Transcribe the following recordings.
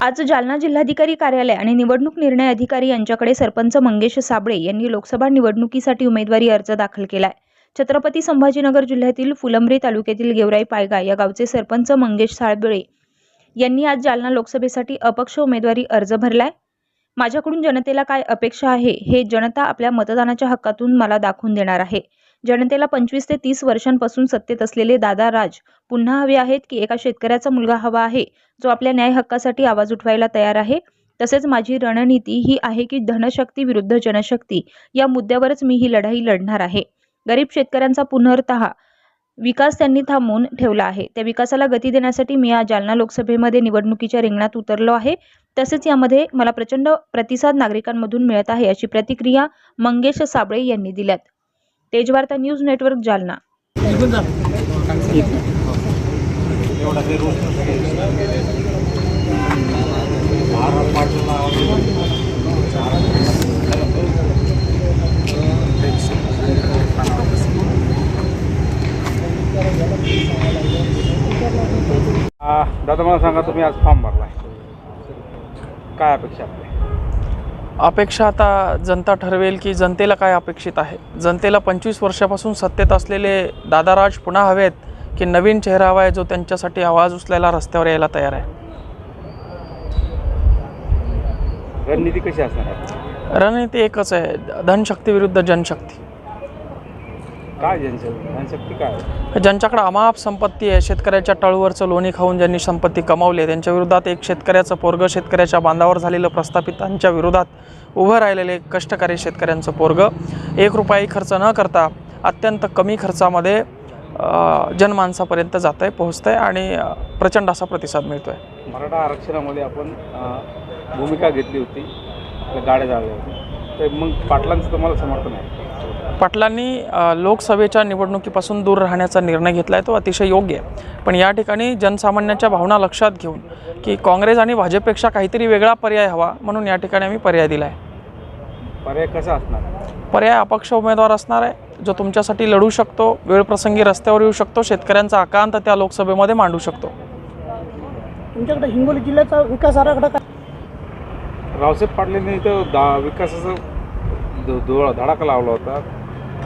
आज जालना जिल्हाधिकारी कार्यालय आणि निवडणूक निर्णय अधिकारी यांच्याकडे सरपंच मंगेश साबळे यांनी लोकसभा निवडणुकीसाठी उमेदवारी अर्ज दाखल केलाय. छत्रपती संभाजीनगर जिल्ह्यातील फुलंब्री तालुक्यातील गेवराई पायगा या गावचे सरपंच मंगेश साळबळे यांनी आज जालना लोकसभेसाठी अपक्ष उमेदवारी अर्ज भरलाय. माझ्याकडून जनतेला काय अपेक्षा आहे हे जनता आपल्या मतदानाच्या हक्कातून मला दाखवून देणार आहे. जनतेला पंचवीस ते तीस वर्षांपासून सत्तेत असलेले दादा राज पुन्हा हवे आहेत की एका शेतकऱ्याचा मुलगा हवा आहे जो आपल्या न्याय हक्कासाठी आवाज उठवायला तयार आहे? तसेच माझी रणनीती ही आहे की धनशक्ती विरुद्ध जनशक्ती या मुद्द्यावरच मी ही लढाई लढणार आहे. गरीब शेतकऱ्यांचा पुनर्तः विकास त्यांनी थांबवून ठेवला आहे. त्या विकासाला गती देण्यासाठी मी आज जालना लोकसभेमध्ये निवडणुकीच्या रिंगणात उतरलो आहे. तसेच यामध्ये मला प्रचंड प्रतिसाद नागरिकांमधून मिळत आहे अशी प्रतिक्रिया मंगेश साबळे यांनी दिल्यात. Tejvarta news network Jalna. दादा मला सांगा तुम्ही आज फॉर्म भरलाय. काय अपेक्षा आपली? अपेक्षा आता जनता ठरवेल की जनतेला काय अपेक्षित आहे? जनतेला पंचवीस वर्षापासून सत्तेत असलेले दादाराज पुन्हा हवेत की नवीन चेहरा हवा आहे जो त्यांच्यासाठी आवाज उचलायला रस्त्यावर यायला तयार आहे? रणनीती कशी असणार? आहे रणनीती एकच आहे. धनशक्ती विरुद्ध जनशक्ती. काय काय? ज्यांच्याकडे अमाप संपत्ती आहे शेतकऱ्याच्या टळूवरचं लोणी खाऊन ज्यांनी संपत्ती कमावली त्यांच्या विरोधात एक शेतकऱ्याचं पोरगं शेतकऱ्याच्या बांधावर झालेलं प्रस्थापितांच्या विरोधात उभं राहिलेले कष्टकरी शेतकऱ्यांचं पोरगं. एक रुपयाही खर्च न करता अत्यंत कमी खर्चामध्ये जनमानसापर्यंत जात आहे पोहोचतं आहे आणि प्रचंड असा प्रतिसाद मिळतो आहे मराठा आरक्षणामध्ये आपण भूमिका घेतली होती. गाड्या जाळल्या होत्या. तर मग पाटलांचं तुम्हाला समर्थन आहे? पाटलांनी लोकसभेच्या निवडणुकीपासून दूर राहण्याचा निर्णय घेतला आहे तो अतिशय योग्य आहे. पण या ठिकाणी जनसामान्यांच्या भावना लक्षात घेऊन की काँग्रेस आणि भाजपपेक्षा काहीतरी वेगळा पर्याय हवा म्हणून या ठिकाणी आम्ही पर्याय दिला आहे पर्याय कसा असणार? पर्याय अपक्ष उमेदवार असणार आहे जो तुमच्यासाठी लढू शकतो वेळप्रसंगी रस्त्यावर येऊ शकतो शेतकऱ्यांचा आकांत त्या लोकसभेमध्ये मांडू शकतो. तुमच्याकडे हिंगोली जिल्ह्याचा विकास आराखडा काय? रावसाहेब पाटलांनी इथं दा विकासाचा धडाका लावला होता.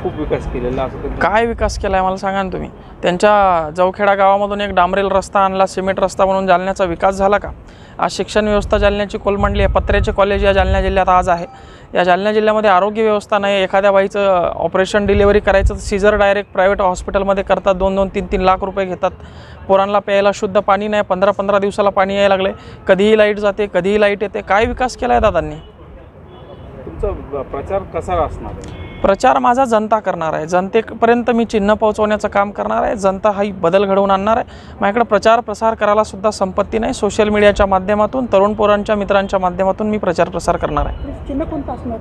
खूप विकास केलेला असं त्यांचं काय विकास केला आहे मला सांगा ना तुम्ही. त्यांच्या जवखेडा गावामधून एक डांबरेल रस्ता आणला सिमेंट रस्ता म्हणून जालन्याचा विकास झाला का? आज शिक्षण व्यवस्था जालन्याची कोलमंडली आहे पत्र्याचे कॉलेज या जालना जिल्ह्यात आज आहे. या जालना जिल्ह्यामध्ये आरोग्य व्यवस्था नाही एखाद्या बाईचं ऑपरेशन डिलिव्हरी करायचं तर सीझर डायरेक्ट प्रायव्हेट हॉस्पिटलमध्ये करतात दोन दोन तीन तीन लाख रुपये घेतात. पोरांना प्यायला शुद्ध पाणी नाही पंधरा पंधरा दिवसाला पाणी यायला लागले कधीही लाइट जाते कधीही लाइट येते. काय विकास केला आहे दादांनी? तुमचा प्रचार कसा असणार आहे? प्रचार माझा जनता करणार आहे. जनतेपर्यंत मी चिन्ह पोहोचवण्याचं काम करणार आहे. जनता हा बदल घडवून आणणार आहे. माझ्याकडे प्रचार प्रसार करायला सुद्धा संपत्ती नाही. सोशल मीडियाच्या माध्यमातून तरुण पोरांच्या मित्रांच्या माध्यमातून मी प्रचार प्रसार करणार आहे. चिन्ह कोणतं असणार?